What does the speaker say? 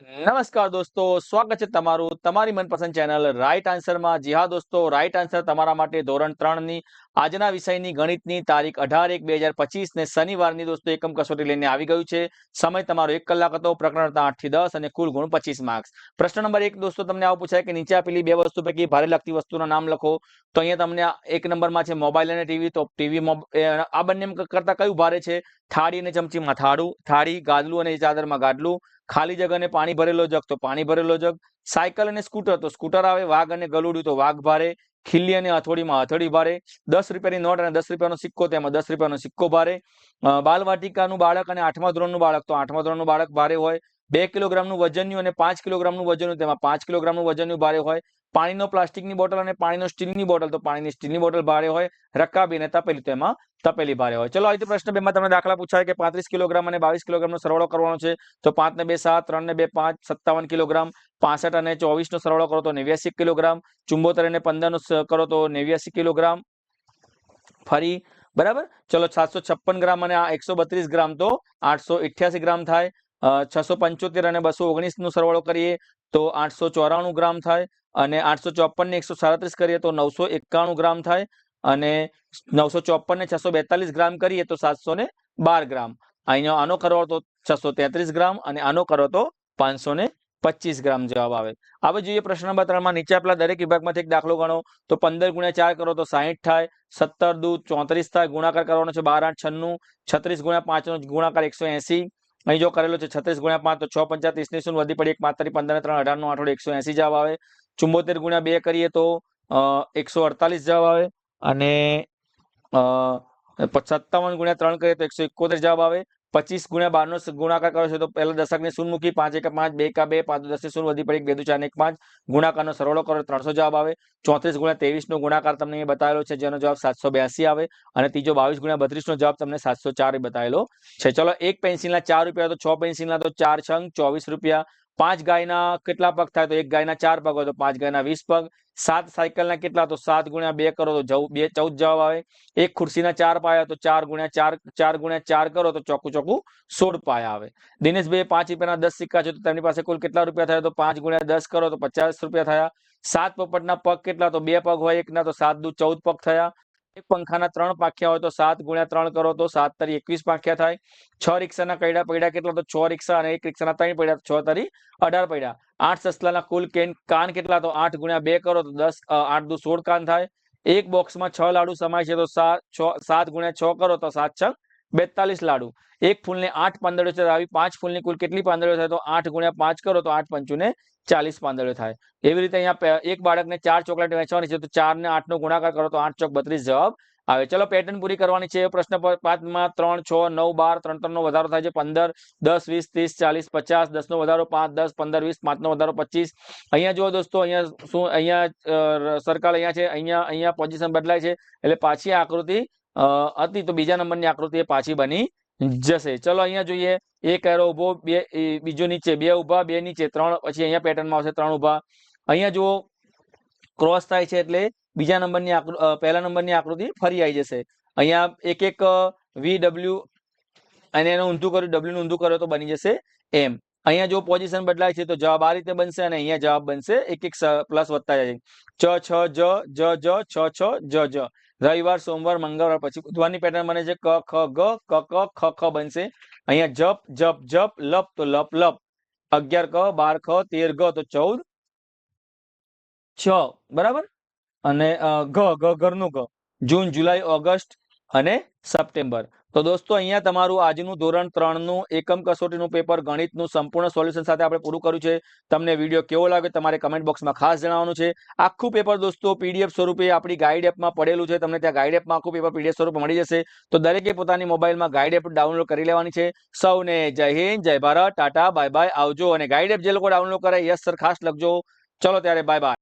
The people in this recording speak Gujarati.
નમસ્કાર દોસ્તો, સ્વાગત છે તમારું તમારી મનપસંદ ચેનલ રાઈટ આન્સરમાં જી હા દોસ્તો રાઈટ આન્સર તમારા માટે ધોરણ ત્રણની, આજના વિષયની ગણિતની તારીખ અઢાર એક બે હજાર પચીસ ને શનિવારની દોસ્તો એકમ કસોટી લઈને આવી ગયું છે. સમય તમારો એક કલાક હતો પ્રકરણતા આઠથી દસ અને કુલ ગુણ પચીસ માર્ક્સ પ્રશ્ન નંબર એક દોસ્તો, તમને આવું પૂછાય કે નીચે આપેલી બે વસ્તુ પૈકી ભારે લગતી વસ્તુના નામ લખો. તો અહીંયા તમને એક નંબરમાં છે મોબાઈલ અને ટીવી. તો ટીવી આ બંને કરતા કયું ભારે છે? થાળી અને ચમચીમાં થાળું, થાળી, ગાદલું અને ચાદરમાં ગાદલું. ખાલી જગ અને પાણી ભરેલો જગ, તો પાણી ભરેલો જગ. સાયકલ અને સ્કૂટર, તો સ્કૂટર આવે, વાઘ અને ગલુડ્યું, તો વાઘ ભારે. ખીલી અને હથોડીમાં હથોડી ભારે. દસ રૂપિયાની નોટ અને દસ રૂપિયાનો સિક્કો તેમાં દસ રૂપિયાનો સિક્કો ભારે. બાલવાટિકાનું બાળક અને આઠમા ધોરણનું બાળક, તો આઠમા ધોરણનું બાળક ભારે હોય. બે કિલોગ્રામનું વજનનું અને પાંચ કિલોગ્રામનું વજનનું, તેમાં પાંચ કિલોગ્રામનું વજનનું ભારે હોય. પાણીનો પ્લાસ્ટિકની બોટલ અને પાણીનો સ્ટીલની બોટલ, તો પાણીની સ્ટીલની બોટલ ભારે હોય, રકાબી અને તપેલી તેમાં તપેલી ભારે હોય. ચલો અહીંથી પ્રશ્ન બેમાં તમને દાખલા પૂછાય કે પાંત્રીસ કિલોગ્રામ અને બાવીસ કિલોગ્રામનો સરવાળો કરવાનો છે, તો પાંચ ને બે સાત, ત્રણ ને બે પાંચ, સત્તાવન કિલોગ્રામ, પાસઠ અને ચોવીસનો સરવાળો કરો તો નેવ્યાસી કિલોગ્રામ, ચુંબોતેર અને પંદરનો કરો તો નેવ્યાસી કિલોગ્રામ. ફરી, બરાબર? ચલો, સાતસો છપ્પન ગ્રામ અને આ એકસો બત્રીસ ગ્રામ, તો આઠસો ઇઠ્યાસી ગ્રામ થાય. છસો પંચોતેર અને બસો ઓગણીસ નો સરવાળો કરીએ તો આઠસો ચોરાણું ગ્રામ થાય અને આઠસો ચોપન ને એકસો સાડત્રીસ કરીએ તો નવસો એકાણું ગ્રામ થાય અને નવસો ચોપન ને છસો બેતાલીસ ગ્રામ કરીએ તો સાતસો ને બાર ગ્રામ. અહીંયા આનો કરો તો છસો તેત્રીસ ગ્રામ અને આનો કરો તો પાંચસો ને પચીસ ગ્રામ જવાબ આવે. હવે જોઈએ પ્રશ્ન નંબર ત્રણમાં નીચે આપેલા દરેક વિભાગમાંથી એક દાખલો ગણો. તો પંદર ગુણ્યા ચાર કરો તો સાહીઠ થાય, સત્તર દૂ ચોત્રીસ થાય, ગુણાકાર કરવાનો છે બાર આઠ છન્નું, છત્રીસ ગુણ્યા પાંચ નો ગુણાકાર એકસો એસી અહીં જો કરેલો છે છત્રીસ ગુણ્યા પાંચ, તો છ પંચા ત્રીસની શૂન્ય વધી પડી. એક માત્ર પંદર ત્રણ અઢાર નો આઠોડ એકસો એસી જવાબ આવે. ચુંબોતેર ગુણ્યા બે કરીએ તો એકસો અડતાલીસ જવાબ આવે. અને સત્તાવન ગુણ્યા ત્રણ કરીએ તો એકસો એકોતેર જવાબ આવે. પચીસ ગુણ્યા બાર નો ગુણાકાર કરો છે તો પહેલા દશક ને શૂન્ય મૂકી પાંચ એક પાંચ, બે કા બે, પાંચ દસ ને શૂન્ય, વધી પડી એક, બે દુ ચાર એક પાંચ. ગુણાકારનો સરવાળો કરો, ત્રણસો જવાબ આવે. ચોત્રીસ ગુણ્યા ત્રેવીસ નો ગુણાકાર તમને બતાવેલો છે, જેનો જવાબ સાતસો બ્યાસી આવે. અને ત્રીજો બાવીસ ગુણ્યા બત્રીસ નો જવાબ તમને સાતસો ચાર બતાવેલો છે. ચલો એક પેન્સિલના ચાર રૂપિયા તો છ પેન્સિલના તો ચાર છંગ, ચોવીસ રૂપિયા. પાંચ ગાયના કેટલા પગ થાય તો એક ગાયના ચાર પગ હોય તો પાંચ ગાયના વીસ પગ. સાત સાયકલના કેટલા તો સાત ગુણ્યા બે કરો તો જવું, બે, ચૌદ જવાબ આવે. એક ખુરશીના ચાર પાયા તો ચાર ગુણ્યા ચાર ચાર ગુણ્યા ચાર કરો તો ચોખ્ખું ચોખ્ખું સોળ પાયા આવે. દિનેશભાઈ પાંચ રૂપિયાના દસ સિક્કા છે તો તેમની પાસે કુલ કેટલા રૂપિયા થયા તો પાંચ ગુણ્યા દસ કરો તો પચાસ રૂપિયા થયા. સાત પોપટના પગ કેટલા તો બે પગ હોય, એકના તો સાત દુ ચૌદ પગ થયા. એક પંખાના ત્રણ પાખ્યા હોય તો સાત ગુણ્યા ત્રણ કરો તો સાત તરી એકવીસ પાખ્યા થાય. છ રિક્ષાના કૈડા પડ્યા કેટલા તો છ રિક્ષા અને એક રિક્ષાના ત્રણ પડ્યા તો છ તરી અઢાર પડ્યા. આઠ સસલાના કુલ કેન, કાન કેટલા તો આઠ ગુણ્યા બે કરો તો દસ આઠ દુ સોળ કાન થાય. એક બોક્સમાં છ લાડુ સમાય છે તો સાત, છ, સાત ગુણ્યા છ કરો તો સાત છ બેતાલીસ લાડુ. એક ફૂલને આઠ પાંદડો ચડાવી, પાંચ ફૂલની કુલ કેટલી પાંદડો થાય? તો આઠ ગુણ્યા પાંચ કરો, તો આઠ પંચુને ચાલીસ પાંદડો થાય. એવી રીતે અહીંયા એક બાળકને ચાર ચોકલેટ વેચવાની છે, તો ચાર ને આઠ નો ગુણાકાર કરો, તો આઠ ચોક બત્રીસ જવાબ આવે. ચલો પેટર્ન પૂરી કરવાની છે. પ્રશ્ન પાંચમાં ત્રણ, છ, નવ, બાર, ત્રણ ત્રણ નો વધારો થાય છે, પંદર, દસ, વીસ, ત્રીસ, ચાલીસ, પચાસ દસ નો વધારો પાંચ, દસ, પંદર, વીસ પાંચ નો વધારો પચીસ. અહીંયા જુઓ દોસ્તો, અહીંયા શું, અહીંયા સર્કલ અહીંયા છે, અહીંયા અહીંયા પોઝિશન બદલાય છે, એટલે પાછી આકૃતિ હતી તો બીજા નંબરની આકૃતિ પાછી બની જશે. ચલો અહીંયા જોઈએ. એક એરો ઊભો, બે બીજો નીચે, બે ઊભા, બે નીચે, ત્રણ, પછી અહીંયા પેટર્નમાં આવશે ત્રણ ઊભા. અહીંયા જુઓ ક્રોસ થાય છે એટલે બીજા નંબરની પહેલા નંબરની આકૃતિ ફરી આવી જશે. અહીંયા એક એક વી ડબલ્યુ અને એનું ઊંધું કર્યું ડબલ્યુ ઊંધું કર્યું તો બની જશે એમ અહીંયા જો પોઝિશન બદલાય છે તો જવાબ આ રીતે બનશે અને અહીંયા જવાબ બનશે એક એક પ્લસ વધતા જાય ચ, છ, જ જ જ, છ છ, જ જ. રવિવાર, સોમવાર, મંગળવાર પછી બુધવારની પેટર્ન બને છે ક, ખ, ગ, ક ક, ખ ખ બનશે. અહીંયા જપ જપ જપ, લપ તો લપ લપ. અગિયાર, ક, બાર, ખ, તેર, ગ તો ચૌદ. છ. બરાબર? અને ઘ ઘ, ઘરનું ઘ. જૂન, જુલાઈ, ઓગસ્ટ અને સપ્ટેમ્બર. તો દોસ્તો, અહીંયા તમારું આજનું ધોરણ ત્રણનું એકમ કસોટીનું પેપર ગણિતનું સંપૂર્ણ સોલ્યુશન સાથે આપણે પૂરું કર્યું છે. તમને વીડિયો કેવો લાગે તમારે કમેન્ટ બોક્સમાં ખાસ જણાવવાનું છે. આખું પેપર દોસ્તો પીડીએફ સ્વરૂપે આપણી ગાઈડ એપમાં પડેલું છે. તમને ત્યાં ગાઈડ એપમાં આખું પેપર પીડીએફ સ્વરૂપે મળી જશે. તો દરેકે પોતાની મોબાઈલમાં ગાઈડ એપ ડાઉનલોડ કરી લેવાની છે. સૌને જય હિન્દ, જય ભારત, ટાટા, બાય બાય, આવજો. અને ગાઈડ એપ જે લોકો ડાઉનલોડ કરે, યસ સર, ખાસ લખજો. ચલો ત્યારે, બાય બાય.